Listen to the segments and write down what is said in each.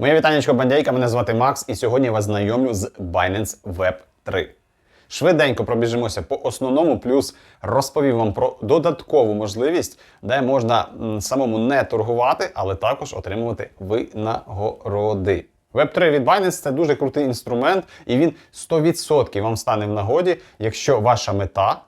Моє вітанечко бандейка, мене звати Макс, і сьогодні вас знайомлю з Binance Web 3. Швиденько пробіжимося по основному, плюс розповім вам про додаткову можливість, де можна самому не торгувати, але також отримувати винагороди. Web3 від Binance це дуже крутий інструмент, і він 100% вам стане в нагоді, якщо ваша мета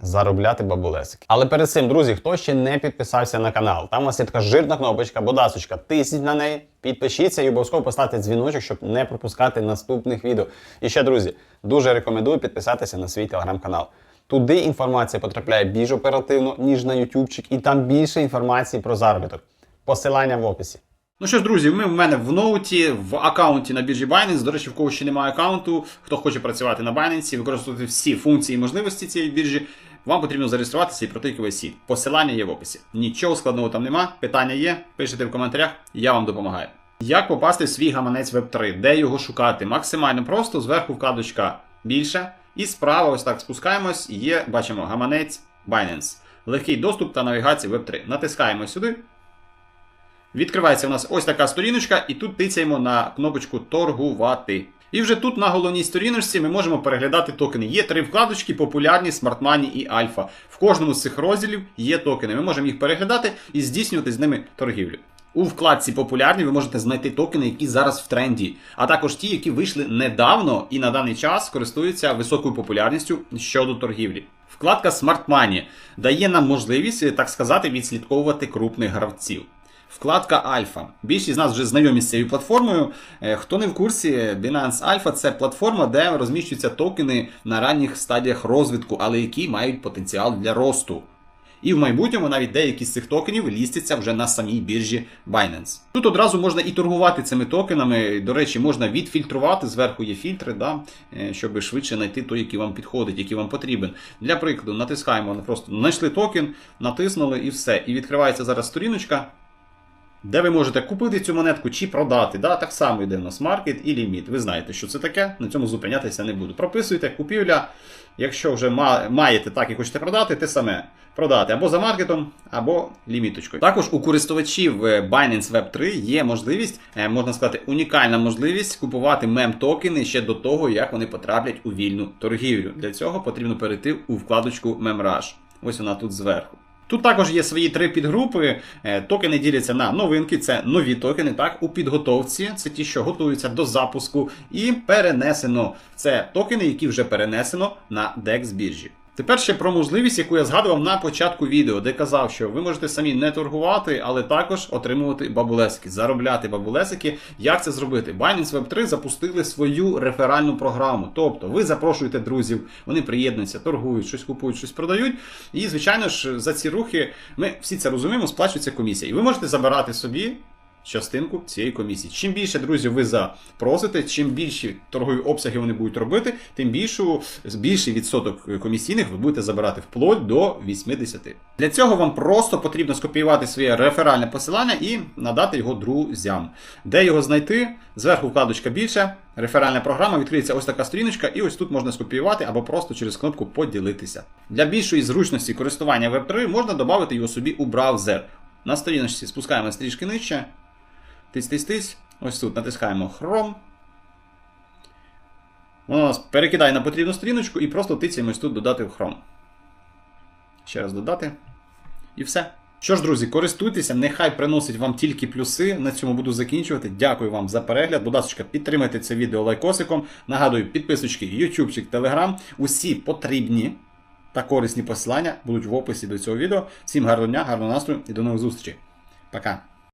заробляти бабулесики. Але перед цим, друзі, хто ще не підписався на канал, там у вас є така жирна кнопочка, бодасочка, тисніть на неї, підпишіться і обов'язково поставте дзвіночок, щоб не пропускати наступних відео. І ще, друзі, дуже рекомендую підписатися на свій телеграм-канал. Туди інформація потрапляє більш оперативно, ніж на ютубчик, і там більше інформації про заробіток. Посилання в описі. Ну що ж, друзі, ми в мене в ноуті, в аккаунті на біржі Binance. До речі, в кого ще немає аккаунту, хто хоче працювати на Binance, використовувати всі функції і можливості цієї біржі, вам потрібно зареєструватися і пройти KYC. Посилання є в описі. Нічого складного там нема. Питання є, пишете в коментарях, я вам допомагаю. Як попасти в свій гаманець Web3? Де його шукати? Максимально просто, зверху вкладочка більше. І справа, ось так спускаємось, є, бачимо, гаманець Binance. Легкий доступ та навігація Web3. Натискаємо сюди. Відкривається у нас ось така сторіночка, і тут тицяємо на кнопочку торгувати. І вже тут на головній сторіночці ми можемо переглядати токени. Є три вкладочки: популярні, смартмані і альфа. В кожному з цих розділів є токени. Ми можемо їх переглядати і здійснювати з ними торгівлю. У вкладці популярні ви можете знайти токени, які зараз в тренді, а також ті, які вийшли недавно і на даний час користуються високою популярністю щодо торгівлі. Вкладка Smart Money дає нам можливість, так сказати, відслідковувати крупних гравців. Вкладка Альфа. Більшість з нас вже знайомі з цією платформою. Е, Хто не в курсі, Binance Alpha це платформа, де розміщуються токени на ранніх стадіях розвитку, але які мають потенціал для росту. І в майбутньому навіть деякі з цих токенів лістяться вже на самій біржі Binance. Тут одразу можна і торгувати цими токенами. До речі, можна відфільтрувати, зверху є фільтри, да, е, щоб швидше знайти той, який вам підходить, який вам потрібен. Для прикладу, натискаємо, просто знайшли токен, натиснули і все. І відкривається зараз сторіночка. Де ви можете купити цю монетку чи продати. Да? Так само йде в нас маркет і ліміт. Ви знаєте, що це таке, на цьому зупинятися не буду. Прописуйте купівля. Якщо вже маєте так і хочете продати, те саме продати або за маркетом, або ліміточкою. Також у користувачів е, Binance Web 3 є можливість, е, можна сказати, унікальна можливість купувати мем-токени ще до того, як вони потраплять у вільну торгівлю. Для цього потрібно перейти у вкладочку MemRush. Ось вона тут зверху. Тут також є свої три підгрупи. Е, Токени діляться на новинки, це нові токени, так, у підготовці, це ті, що готуються до запуску, і перенесено. Це токени, які вже перенесено на DEX біржі. Тепер ще про можливість, яку я згадував на початку відео, де казав, що ви можете самі не торгувати, але також отримувати бабулесики, заробляти бабулесики. Як це зробити? Binance Web3 запустили свою реферальну програму. Тобто ви запрошуєте друзів, вони приєднуються, торгують, щось купують, щось продають. І, звичайно ж, за ці рухи ми всі це розуміємо, сплачується комісія. І ви можете забирати собі частинку цієї комісії. Чим більше друзів ви запросите, чим більші торгові обсяги вони будуть робити, тим більшу, більший відсоток комісійних ви будете забирати вплоть до 80. Для цього вам просто потрібно скопіювати своє реферальне посилання і надати його друзям. Де його знайти? Зверху вкладочка більше. Реферальна програма відкриється ось така сторіночка, і ось тут можна скопіювати або просто через кнопку поділитися. Для більшої зручності користування Web3 можна додати його собі у браузер. На сторіночці спускаємо трішки нижче. Тись-тись-тись. Ось тут натискаємо Chrome. Воно нас перекидає на потрібну сторіночку і просто тицяємо ось тут додати в Chrome. Ще раз додати. І все. Що ж, друзі, користуйтеся, нехай приносить вам тільки плюси. На цьому буду закінчувати. Дякую вам за перегляд. Будь ласка, підтримайте це відео лайкосиком. Нагадую, підписочки, ютубчик, телеграм. Усі потрібні та корисні посилання будуть в описі до цього відео. Всім гарного дня, гарного настрою і до нових зустрічей. Пока.